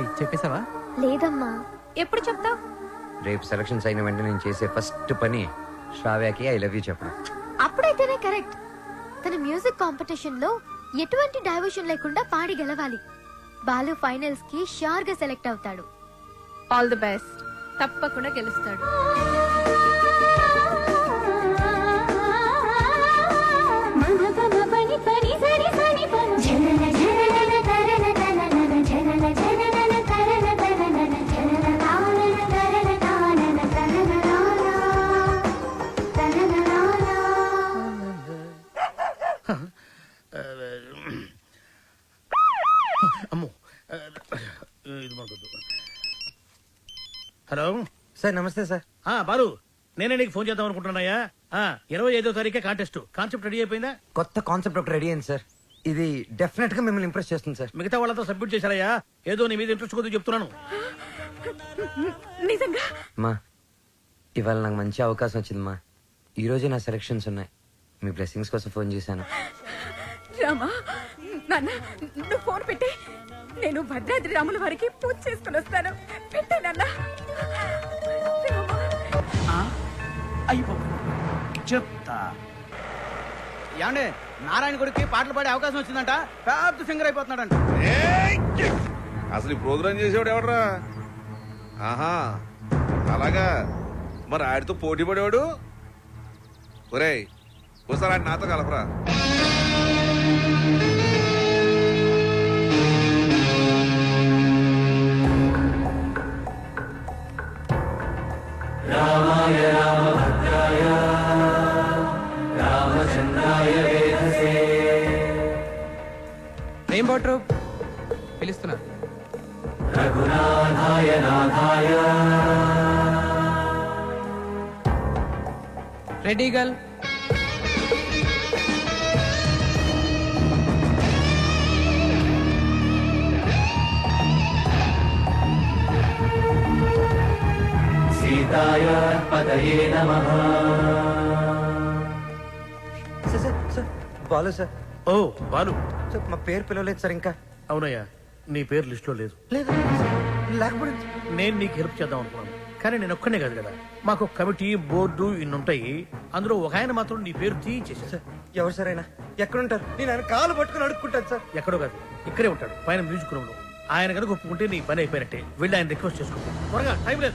చెప్పేశావా? లేదమ్మా. ఎప్పుడు చెప్తావు? రేపు సెలక్షన్స్ అయిన వెంటనే నేను చేసే ఫస్ట్ పని శ్రావ్యకి ఐ లవ్ యూ చెప్పడం. అప్పుడైతేనే కరెక్ట్. తన మ్యూజిక్ కాంపిటీషన్లో ఎటువంటి డైవర్షన్ లేకుండా పాడి గెలవాలి. బాలు ఫైనల్స్కి షూర్గా సెలెక్ట్ అవుతాడు. ఆల్ ది బెస్ట్ తప్పకుండా గెలుస్తాడు. అమ్మో హలో? సార్ నమస్తే సార్. ఆ బాలు నేనే నీకు ఫోన్ చేద్దాం అనుకుంటున్నాయా ఆ, ఇరవై ఐదో తారీఖే కాంటెస్ట్ కాన్సెప్ట్ రెడీ అయిపోయిందా? కొత్త కాన్సెప్ట్ ఒకటి రెడీ అయింది సార్. ఇది డెఫినెట్గా మిమ్మల్ని ఇంప్రెస్ చేస్తుంది సార్. మిగతా వాళ్ళతో సబ్మిట్ చేశారయ్యా. ఏదో నీ మీద ఇంట్రెస్ట్ కొద్దిగా చెప్తున్నాను. నిజంగా? మా ఇవాళ నాకు మంచి అవకాశం వచ్చింది మా ఈ రోజే నా సెలక్షన్స్ ఉన్నాయి. మీ బ్లెస్సింగ్స్ కోసం ఫోన్ చేశాను. రామా నాన్న నువ్వు ఫోన్ పెట్టి. నేను భద్రాద్రి రాముల వారికి పూజ చేసుకుని వస్తాను. పెట్టే అయిపో. చెప్తా. ఏమండే? నారాయణ గుడికి పాటలు పాడే అవకాశం వచ్చిందంట. పెద్ద సింగర్ అయిపోతున్నాడంట! అసలు ఈ ప్రోగ్రామ్ చేసేవాడు ఎవడరా? ఆహా అలాగా. మరి ఆడితో పోటీ పడేవాడు? ఒరేయ్ ఒకసారి ఆడి నాతో కలపరా. ఏం బాట్రు పిలుస్తున్నా. Ready girl sir sir sir Balu sir. ఓ బాలు. సార్ మా పేరు పిలవలేదు సార్ ఇంకా. అవునయ్యా నీ పేరు లిస్ట్లో లేదు. లేదు లేకపోతే నేను నీకు హెల్ప్ చేద్దాం అనుకున్నాను. కానీ నేను ఒక్కనే కాదు కదా. మాకు ఒక కమిటీ బోర్డు ఇన్ని ఉంటాయి. అందులో ఒక ఆయన మాత్రం నీ పేరు తీయించేసా సార్ ఎవరు సార్ అయినా ఎక్కడుంటారు? నేను ఆయన కాలు పట్టుకుని అడుక్కుంటాను సార్. ఎక్కడో కాదు ఇక్కడే ఉంటాడు. పైన మ్యూజిక్ రూమ్లో ఆయన కనుక ఒప్పుకుంటే నీ పని అయిపోయినట్టే. వెళ్ళి ఆయన రిక్వెస్ట్ చేసుకో. త్వరగా టైం లేదు.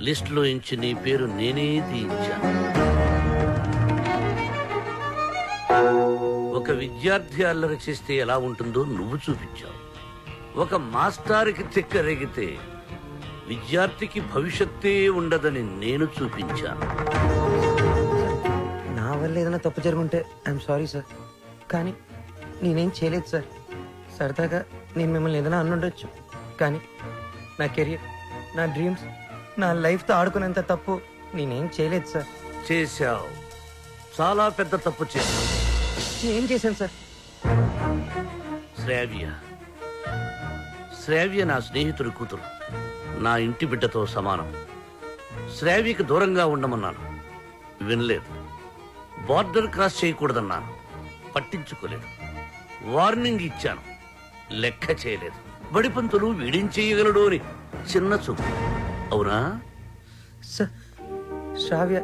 లిస్టులో ఇంచి నీ పేరు నేనే తీయించాను ఒక విద్యార్థి అల్లరి చేస్తే ఎలా ఉంటుందో నువ్వు చూపించావు. ఒక మాస్టారికి తిక్కరెగితే విద్యార్థికి భవిష్యత్తే ఉండదని నేను చూపించాను నా వల్ల ఏదైనా తప్పు జరుగుంటే ఐఎమ్ సారీ సార్ కానీ నేనేం చేయలేదు సార్ సరదాగా నేను మిమ్మల్ని ఏదైనా అనుండొచ్చు కానీ నా కెరియర్ నా డ్రీమ్స్ నా లైఫ్తో ఆడుకునేంత తప్పు నేనేం చేయలేదు సార్. చేశావు. చాలా పెద్ద తప్పు చేశావు. ఏం చేశాను సార్? శ్రావ్య. శ్రావ్య నా స్నేహితుడి కూతురు. నా ఇంటి బిడ్డతో సమానం. శ్రావ్యకి దూరంగా ఉండమన్నాను. వినలేదు. బార్డర్ క్రాస్ చేయకూడదన్నాను. పట్టించుకోలేదు. వార్నింగ్ ఇచ్చాను. లెక్క చేయలేదు. బడిపంతులు వీడించేయగలడు అని చిన్న చూపు. అవునా? సార్ శ్రావ్య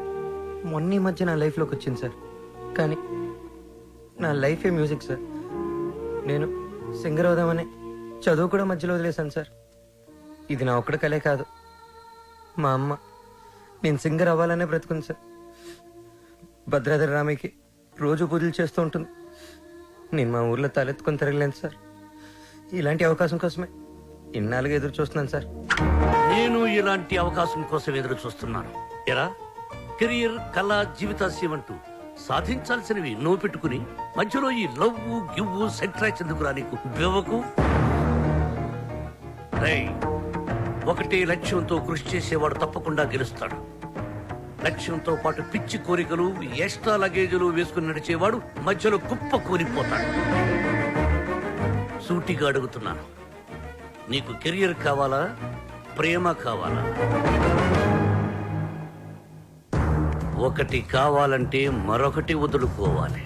మొన్న ఈ మధ్య నా లైఫ్లోకి వచ్చింది సార్. కానీ నా లైఫే మ్యూజిక్ సార్. నేను సింగర్ అవుదామని చదువు కూడా మధ్యలో వదిలేశాను సార్. ఇది నా ఒక్కడ కలే కాదు. మా అమ్మ నేను సింగర్ అవ్వాలనే బ్రతుకుంది సార్. భద్రాద్రి రామయ్యకి రోజు పూజలు చేస్తూ ఉంటుంది. నేను మా ఊర్లో తలెత్తుకొని తిరగలేను సార్. ఇలాంటి అవకాశం కోసమే ఇన్నాళ్ళుగా ఎదురు చూస్తున్నాను సార్. నేను ఇలాంటి అవకాశం కోసం ఎదురు చూస్తున్నాను. ఎరా? కెరియర్ కళ జీవితాశయం అంటూ సాధించాల్సినవి నో పెట్టుకుని మధ్యలో ఈ లవ్వు గివ్వు సెంట్రాక్స్ ఎందుకురా నీకు? బెవకు ఒకటే లక్ష్యంతో కృషి చేసేవాడు తప్పకుండా గెలుస్తాడు. లక్ష్యంతో పాటు పిచ్చి కోరికలు ఎక్స్ట్రా లగేజీలు వేసుకుని నడిచేవాడు మధ్యలో కుప్ప కూలిపోతాడు. సూటిగా అడుగుతున్నాను. నీకు కెరియర్ కావాలా? ప్రేమ కావాలా? ఒకటి కావాలంటే మరొకటి వదులుకోవాలి.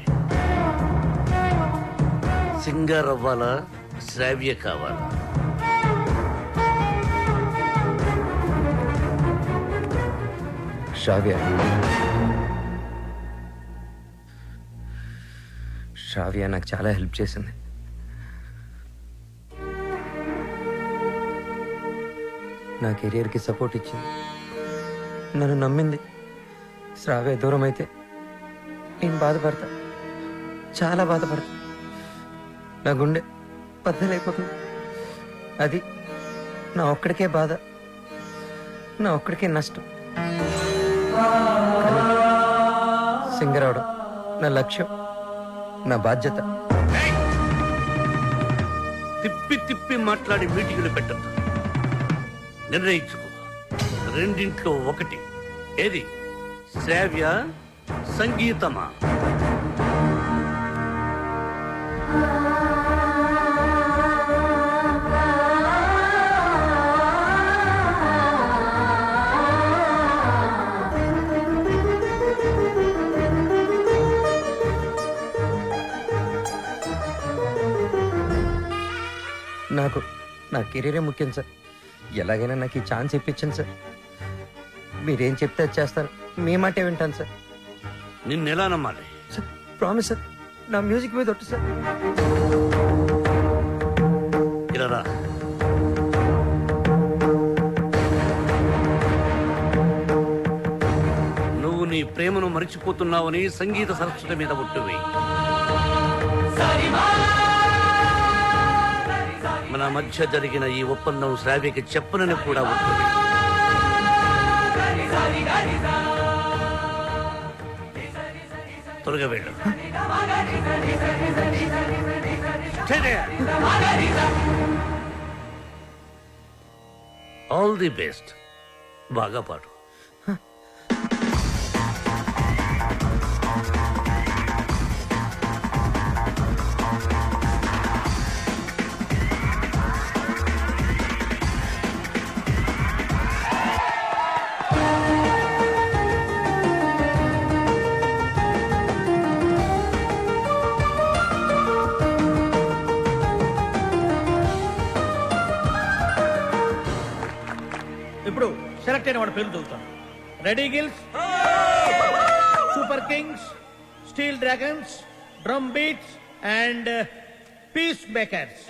సింగర్ అవ్వాలా? శ్రావ్య కావాలా? శ్రావ్య. శ్రావ్య నాకు చాలా హెల్ప్ చేసింది. నా కెరియర్కి సపోర్ట్ ఇచ్చింది. నన్ను నమ్మింది. శ్రావ్య దూరం అయితే నేను బాధపడతా. చాలా బాధపడతా. నా గుండె బద్దలైపోతుంది. అది నా ఒక్కడికే బాధ. నా ఒక్కడికే నష్టం. సింగర్ అవడం నా లక్ష్యం నా బాధ్యత. తిప్పి తిప్పి మాట్లాడి మీటింగులు పెట్టద్దు. నిర్ణయించుకో. రెండింట్లో ఒకటి. ఏది? శ్రావ్య సంగీతమా? నాకు నా కెరీరే ముఖ్యం సార్. ఎలాగైనా నాకు ఈ ఛాన్స్ ఇప్పించండి సార్. మీరేం చెప్తే అది చేస్తాను. మీ మాటే వింటాను సార్. నిన్నెలా నమ్మాలి? Sir promise sir. నా మ్యూజిక్ మీద ఒట్టు సార్. ఇలా రా. నువ్వు నీ ప్రేమను మరిచిపోతున్నావని సంగీత సరస్వతి మీద ఒట్టువి మన మధ్య జరిగిన ఈ ఒప్పందం శ్రావ్యకి చెప్పనని కూడా ఒట్టువి త్వరగా వెళ్ళు. ఆల్ ది బెస్ట్ బాగా పాడు. సెలెక్ట్ అయిన వాడి పేరు చదువుతాను. Ready gills super kings steel dragons drum beats and peace makers